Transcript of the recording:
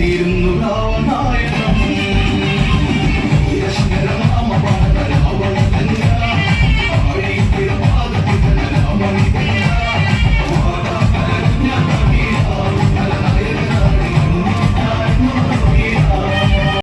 തീരുന്നു